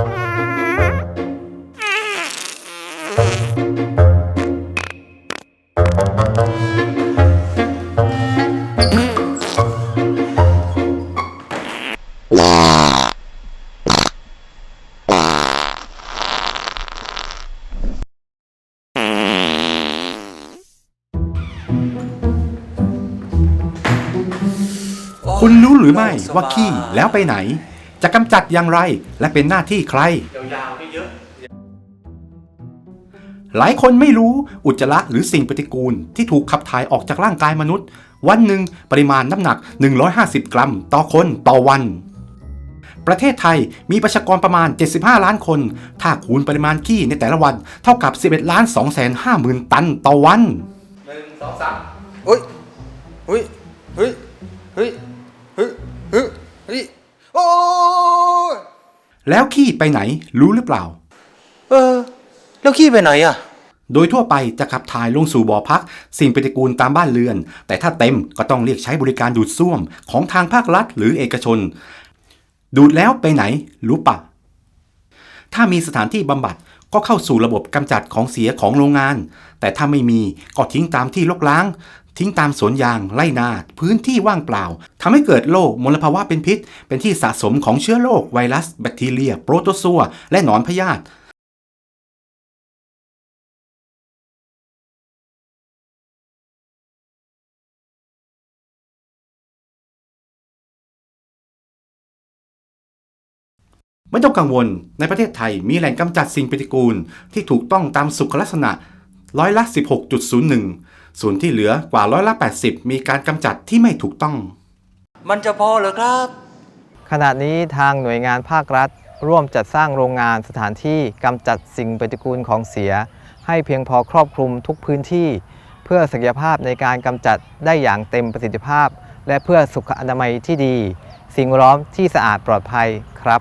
คุณรู้หรือไม่ว่าขี้แล้วไปไหน จะกำจัดอย่างไร และเป็นหน้าที่ใคร ยาวๆไม่เยอะหลายคนไม่รู้อุจจาระหรือสิ่งปฏิกูลที่ถูกขับถ่ายออกจากร่างกายมนุษย์ วันหนึ่งปริมาณน้ำหนัก 150 กรัม ต่อคนต่อวัน ประเทศไทยมีประชากรประมาณ 75 ล้านคน ถ้าคูณปริมาณขี้ในแต่ละวันเท่ากับ 11ล้าน2 5 0 0 0 0ตันต่อวันหนึ่งสองสามเฮ้ยเฮ้ยเฮ้ยเฮ้ยเฮ้ยเฮ้ยเฮ้ย โอ้ยแล้วขี้ไปไหนรู้หรือเปล่า เออ แล้วขี้ไปไหนอะ โดยทั่วไปจะขับถ่ายลงสู่บ่อพัก สิ่งปฏิกูลตามบ้านเรือน แต่ถ้าเต็มก็ต้องเรียกใช้บริการดูดซ่วมของทางภาครัฐหรือเอกชน ดูดแล้วไปไหนรู้ปะถ้ามีสถานที่บำบัดก็เข้าสู่ระบบกำจัดของเสียของโรงงาน แต่ถ้าไม่มีก็ทิ้งตามที่ลกล้าง ทิ้งตามสวนยางไร่นาพื้นที่ว่างเปล่าทำให้เกิดโรคมลภาวะเป็นพิษ เป็นที่สะสมของเชื้อโรคไวรัส แบคทีเรีย โปรโตซัวและหนอนพยาธิไม่ต้องกังวล ในประเทศไทยมีแหล่งกำจัดสิ่งปฏิกูล ที่ถูกต้องตามสุขลักษณะร้อยละ 16.01 ส่วนที่เหลือกว่าร้อยละ 80 มีการกำจัดที่ไม่ถูกต้อง มันจะพอเหรอครับ ขณะนี้ทางหน่วยงานภาครัฐ ร่วมจัดสร้างโรงงานสถานที่กำจัดสิ่งปฏิกูลของเสีย ให้เพียงพอครอบคลุมทุกพื้นที่ เพื่อศักยภาพในการกำจัดได้อย่างเต็มประสิทธิภาพ และเพื่อสุขอนามัยที่ดี สิ่งแวดล้อมที่สะอาดปลอดภัยครับ